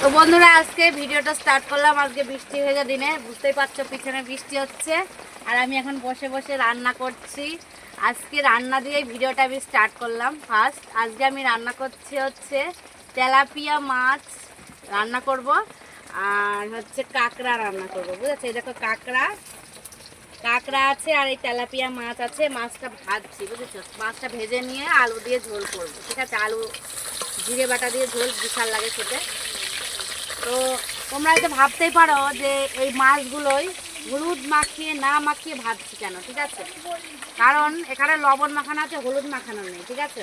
তো বন্ধুরা, আজকে ভিডিওটা স্টার্ট করলাম। আজকে বৃষ্টি ভেজা দিনে। বুঝতেই পারছ, পিছনে বৃষ্টি হচ্ছে। আর আমি এখন বসে বসে রান্না করছি। আজকে রান্না দিয়ে ভিডিওটা আমি স্টার্ট করলাম ফার্স্ট আজকে আমি রান্না করছি হচ্ছে তেলাপিয়া মাছ রান্না করব। আর হচ্ছে কাঁকড়া রান্না করব, বুঝেছ? দেখো কাঁকড়া। কাঁকড়া আছে আর এই তেলাপিয়া মাছ আছে। মাছটা ভাজছি, বুঝেছ? মাছটা ভেজে নিয়ে আলু দিয়ে ঝোল করব। ঠিক আছে? আলু, জিরে বাটা দিয়ে ঝোল বিশাল লাগে খেতে। তো তোমরা হয়তো ভাবতেই পারো যে এই মাছগুলোই হলুদ মাখিয়ে না মাখিয়ে ভাজছি কেন, ঠিক আছে? কারণ এখানে লবণ মাখানো আছে, হলুদ মাখানো নেই, ঠিক আছে?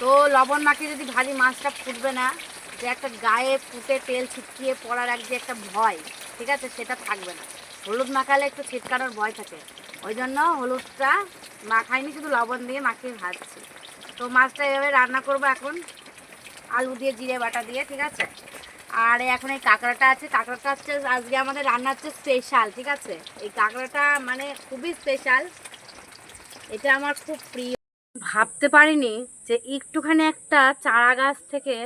তো লবণ মাখিয়ে যদি ভাজি, মাছটা ফুটবে না, যে একটা গায়ে ফুটে তেল ছিটকিয়ে পড়ার এক যে একটা ভয়, ঠিক আছে? সেটা থাকবে না। হলুদ মাখালে একটু ছিটকানোর ভয় থাকে। ওই জন্য হলুদটা মাখাইনি, শুধু লবণ দিয়ে মাখিয়ে ভাজছি। তো মাছটা এভাবে রান্না করব এখন। আলু দিয়ে, জিরে বাটা দিয়ে, ঠিক আছে? আর এখন এই কাঁকড়াটা আছে, কাঁকড়াটা হচ্ছে আজকে আমাদের রান্না হচ্ছে স্পেশাল ঠিক আছে? এই কাঁকড়াটা মানে খুবই স্পেশাল এটা আমার খুব প্রিয়। ভাবতে পারিনি যে একটুখানি একটা চারা গাছ থেকে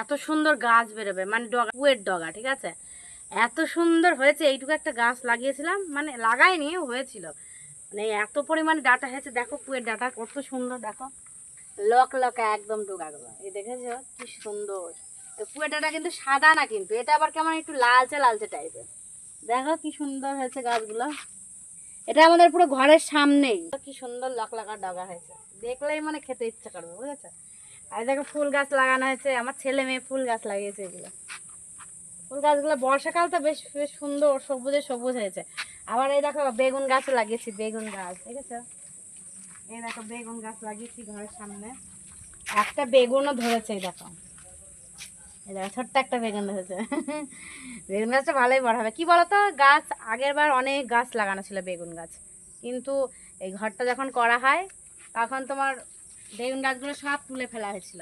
এত সুন্দর গাছ বেরোবে মানে ডগা কুয়ের ডগা, ঠিক আছে? এত সুন্দর হয়েছে, এইটুকু একটা গাছ লাগিয়েছিলাম মানে লাগাইনি, হয়েছিল। মানে এত পরিমাণে ডাটা হয়েছে, দেখো কুয়ের ডাটা কত সুন্দর, দেখো। লক লক একদম ডোগাগুলো এই দেখেছ? কি সুন্দর। পুয়েটাটা কিন্তু সাদা না কিন্তু, এটা আবার কেমন একটু লালচে লালচে টাইপের দেখো কি সুন্দর হয়েছে গাছগুলো। এটা আমাদের পুরো ঘরের সামনেই। কি সুন্দর লক লাগা ডগা হয়েছে। দেখলেই মানে খেতে ইচ্ছা করবে, বুঝেছ? আর দেখো ফুল গাছ লাগানো হয়েছে। আমার ছেলে মেয়ে ফুল গাছ লাগিয়েছে এগুলো। ফুল গাছগুলো বর্ষাকাল তো বেশ বেশ সুন্দর, সবুজে সবুজ হয়েছে। আবার এই দেখো বেগুন গাছও লাগিয়েছি, বেগুন গাছ, দেখেছ? এই দেখো, বেগুন গাছ লাগিয়েছি ঘরের সামনে। একটা বেগুনও ধরেছে, এই দেখো। এই দেখো, ছোট্ট একটা বেগুন ধরেছে। বেগুন গাছটা ভালোই বড় হবে। কি বলতো, গাছ আগের বার অনেক গাছ লাগানো ছিল, বেগুন গাছ। কিন্তু এই ঘরটা যখন করা হয়, তখন তোমার বেগুন গাছগুলো সব তুলে ফেলা হয়েছিল।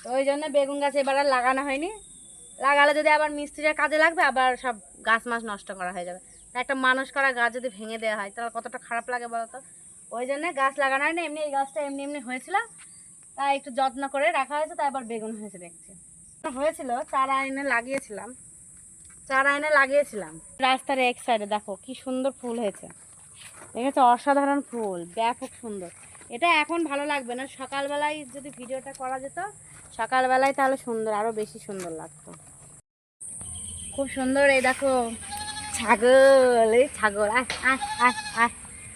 তো ওই জন্য বেগুন গাছ এবার আর লাগানো হয়নি। লাগালে যদি আবার মিস্ত্রির কাজে লাগবে, আবার সব গাছ মাছ নষ্ট করা হয়ে যাবে। একটা মানুষ করা গাছ যদি ভেঙে দেওয়া হয়, তাহলে কতটা খারাপ লাগে বলো তো ওই জন্য গাছ লাগানো হয় না এমনি এই গাছটা এমনি এমনি হয়েছিল। তাই একটু যত্ন করে রাখা হয়েছে, তাই আবার বেগুন হয়েছে দেখছি। হয়েছিল, চারা এনে লাগিয়েছিলাম। চারা এনে লাগিয়েছিলাম। রাস্তার এক সাইডে দেখো, কি সুন্দর ফুল হয়েছে। দেখেছ? অসাধারণ ফুল, ব্যাপক সুন্দর। এটা এখন ভালো লাগবে না। সকালবেলায় যদি ভিডিওটা করা যেত, সকালবেলায় তাহলে সুন্দর আরও বেশি সুন্দর লাগতো। খুব সুন্দর এই দেখো, ছাগল, এই ছাগল আহ আহ আহ আহ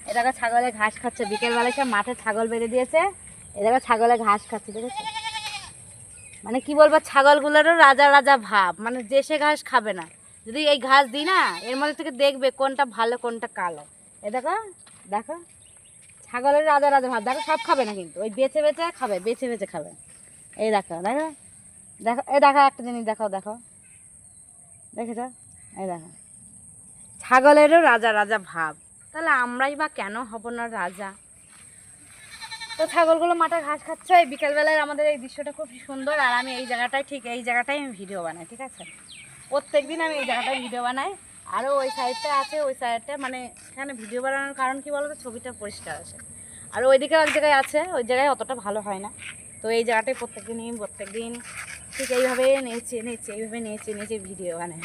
এ দেখো ছাগলে ঘাস খাচ্ছে। বিকেলবেলায় সব মাঠে ছাগল বেঁধে দিয়েছে। এ দেখো ছাগলে ঘাস খাচ্ছে, দেখেছ? মানে কি বলব, ছাগলগুলোরও রাজা রাজা ভাব। মানে সে ঘাস খাবে না। যদি এই ঘাস দিই না, এর মধ্যে থেকে দেখবে কোনটা ভালো, কোনটা কালো। এ দেখো দেখো। ছাগলের রাজা রাজা ভাব। দেখো, সব খাবে না কিন্তু। ওই বেছে বেছে খাবে, বেছে বেছে খাবে। এই দেখো দেখো। দেখো এই দেখো একটা জিনিস, দেখো দেখো। দেখেছ? এই দেখো। ছাগলেরও রাজা রাজা ভাব। তাহলে আমরাই বা কেন হব না রাজা? তো ছাগলগুলো মাঠে ঘাস খাচ্ছে, এই বিকেলবেলায় আমাদের এই দৃশ্যটা খুব সুন্দর, আর আমি এই জায়গাটায় ঠিক এই জায়গাটায় আমি ভিডিও বানাই, ঠিক আছে? প্রত্যেক দিন আমি এই জায়গাটায় ভিডিও বানাই আরও ওই সাইডটা আছে, ওই সাইডটা মানে এখানে ভিডিও বানানোর কারণ কি বলতো? ছবিটা পরিষ্কার আছে। আর ওইদিকে এক জায়গায় আছে, ওই জায়গায় অতটা ভালো হয় না। তো এই জায়গাটায় প্রত্যেক দিনই প্রত্যেক দিন ঠিক এইভাবে নেচে নেচে, এইভাবে নেচে নেচে ভিডিও বানাই